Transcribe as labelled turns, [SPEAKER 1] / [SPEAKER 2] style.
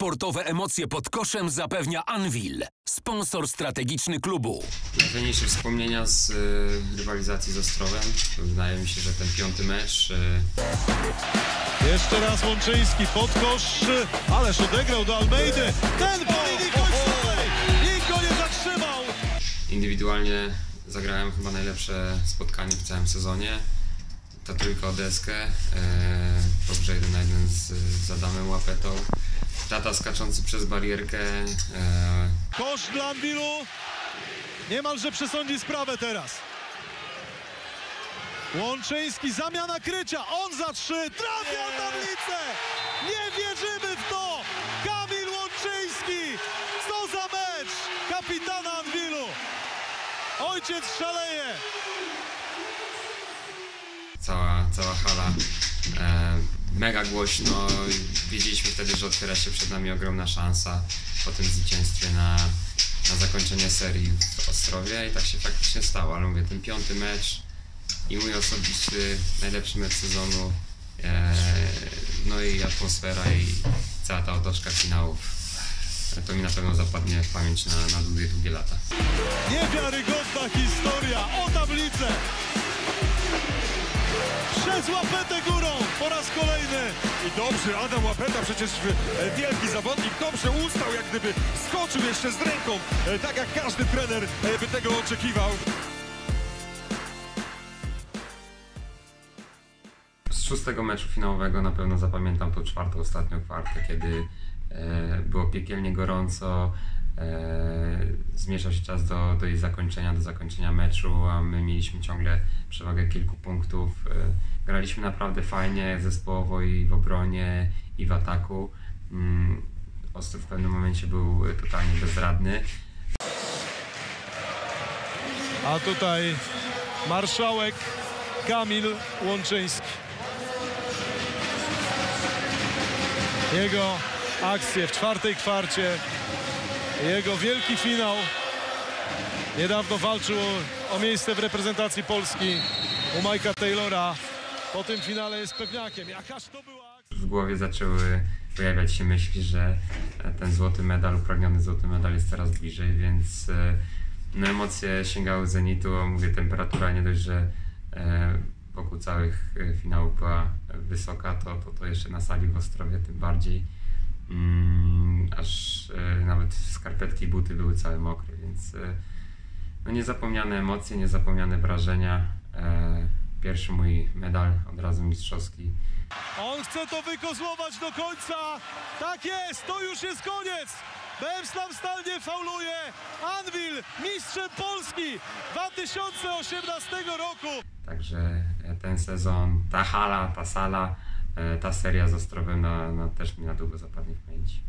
[SPEAKER 1] Sportowe emocje pod koszem zapewnia Anvil, sponsor strategiczny klubu.
[SPEAKER 2] Najfajniejsze wspomnienia z y, rywalizacji z Ostrowem. Wydaje mi się, że ten piąty mecz y,
[SPEAKER 3] Jeszcze raz Łączyński pod kosz, ależ odegrał do Almeidy. Ten po linii końcowej. Nikt go nie zatrzymał.
[SPEAKER 2] indywidualnie zagrałem chyba najlepsze spotkanie w całym sezonie. Ta trójka o deskę, e, dobrze jeden na jeden z, z Adamem Łapetą. Tata skaczący przez barierkę, e,
[SPEAKER 3] Kosz dla Anwilu. Niemalże przesądzi sprawę teraz. Łączyński, zamiana krycia. On za trzy. Trafia tablicę. Nie wierzymy w to. Kamil Łączyński. Co za mecz. Kapitana Anwilu. Ojciec szaleje.
[SPEAKER 2] Cała, cała hala. E, mega głośno. Wiedzieliśmy wtedy, że otwiera się przed nami ogromna szansa po tym zwycięstwie na, na zakończenie serii w Ostrowie i tak się faktycznie stało. Ale mówię, ten piąty mecz i mój osobisty najlepszy mecz sezonu. E, no i atmosfera i cała ta otoczka finałów. E, To mi na pewno zapadnie w pamięć na, na długie, długie lata.
[SPEAKER 3] Niewiarygodna historia. O tablicę. Przez łapetę górą po raz kolejny.
[SPEAKER 4] I dobrze, Adam Łapeta, przecież e, wielki zawodnik, dobrze ustał, jak gdyby skoczył jeszcze z ręką, e, tak jak każdy trener e, by tego oczekiwał.
[SPEAKER 2] Z szóstego meczu finałowego na pewno zapamiętam tą czwartą, ostatnią kwartę, kiedy było piekielnie gorąco, e, zmierzał się czas do, do jej zakończenia, do zakończenia meczu, a my mieliśmy ciągle przewagę kilku punktów. E, graliśmy naprawdę fajnie, zespołowo i w obronie, i w ataku. Mm, Ostrów w pewnym momencie był totalnie bezradny.
[SPEAKER 3] A tutaj marszałek Kamil Łączyński. Jego akcje w czwartej kwarcie, jego wielki finał. Niedawno walczył o, miejsce w reprezentacji Polski u Majka Taylora. Po tym finale jest pewniakiem. Jakaż to była
[SPEAKER 2] w głowie zaczęły pojawiać się myśli, że ten złoty medal, upragniony złoty medal jest coraz bliżej, więc e, no, emocje sięgały zenitu, mówię, temperatura nie dość, że e, wokół całych e, finałów była wysoka, to, to, to jeszcze na sali w Ostrowie tym bardziej. Mm, aż e, nawet skarpetki i buty były całe mokre, więc e, no, niezapomniane emocje, niezapomniane wrażenia. E, pierwszy mój medal od razu mistrzowski
[SPEAKER 3] On chce to wykozłować do końca. Tak jest, to już jest koniec. Bemstam Stal nie fauluje. Anwil, mistrzem Polski 2018 roku.
[SPEAKER 2] Także ten sezon, ta hala, ta sala, ta seria z Ostrowem na, na, też mi na długo zapadnie w pamięci.